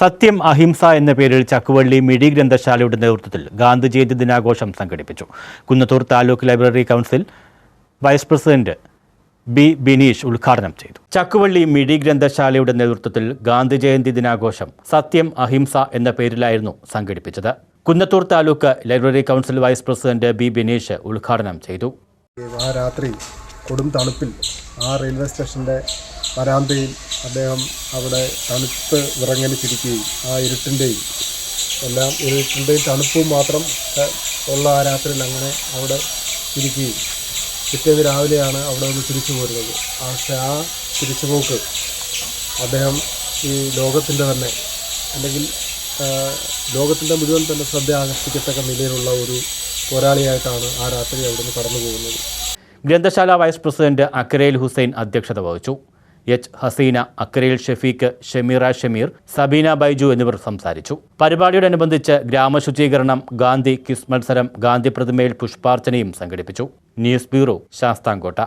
സത്യം അഹിംസ എന്ന പേരിൽ ചക്കുവള്ളി മിഴി ഗ്രന്ഥശാലയുടെ നേതൃത്വത്തിൽ ഗാന്ധി ജയന്തി ദിനാഘോഷം സംഘടിപ്പിച്ചു. Kunnathur taluk library council vice president B Bineesh ഉദ്ഘാടനം ചെയ്തു. ചക്കുവള്ളി മിഴി ഗ്രന്ഥശാലയുടെ നേതൃത്വത്തിൽ ഗാന്ധി ജയന്തി ദിനാഘോഷം സത്യം അഹിംസ എന്ന പേരിലായിരുന്നു സംഘടിപ്പിച്ചത്. Kunnathur taluk library council vice president B Bineesh ഉദ്ഘാടനം ചെയ്തു. ആ രാത്രി കൊടും തണുപ്പിൽ ആ റെയിൽവേ സ്റ്റേഷന്റെ വരാന്തയിൽ അദ്ദേഹം അവിടെ തണുത്ത് വിറങ്ങലിച്ചിരിക്കുകയും ആ ഇരുട്ടിന്റെയും എല്ലാം ഇരുട്ടിന്റെയും തണുപ്പും മാത്രം ഉള്ള ആ രാത്രിയിൽ അങ്ങനെ അവിടെ ഇരിക്കുകയും പിറ്റേന്ന് രാവിലെയാണ് അവിടെ നിന്ന് തിരിച്ചു പോരുന്നത്. പക്ഷേ ആ തിരിച്ചുപോക്ക് അദ്ദേഹം ഈ ലോകത്തിന്റെ തന്നെ അല്ലെങ്കിൽ ലോകത്തിന്റെ മുഴുവൻ തന്നെ ശ്രദ്ധ ആകർഷിക്കത്തക്ക നിലയിലുള്ള ഒരു പോരാളിയായിട്ടാണ് ആ രാത്രി അവിടുന്ന് കടന്നു പോകുന്നത് ഗ്രന്ഥശാല വൈസ് പ്രസിഡന്റ് അക്കരയിൽ ഹുസൈൻ അധ്യക്ഷത വഹിച്ചു. എച്ച്. ഹസീന അക്രേൽ ഷെഫീഖ് ഷമീറ ഷമീർ സബീന ബൈജു എന്നിവർ സംസാരിച്ചു. പരിപാടിയോടനുബന്ധിച്ച് ഗ്രാമശുചീകരണം ഗാന്ധി കിസ് മത്സരം ഗാന്ധി പ്രതിമയിൽ പുഷ്പാർച്ചനയും സംഘടിപ്പിച്ചു. News bureau Sasthamkotta.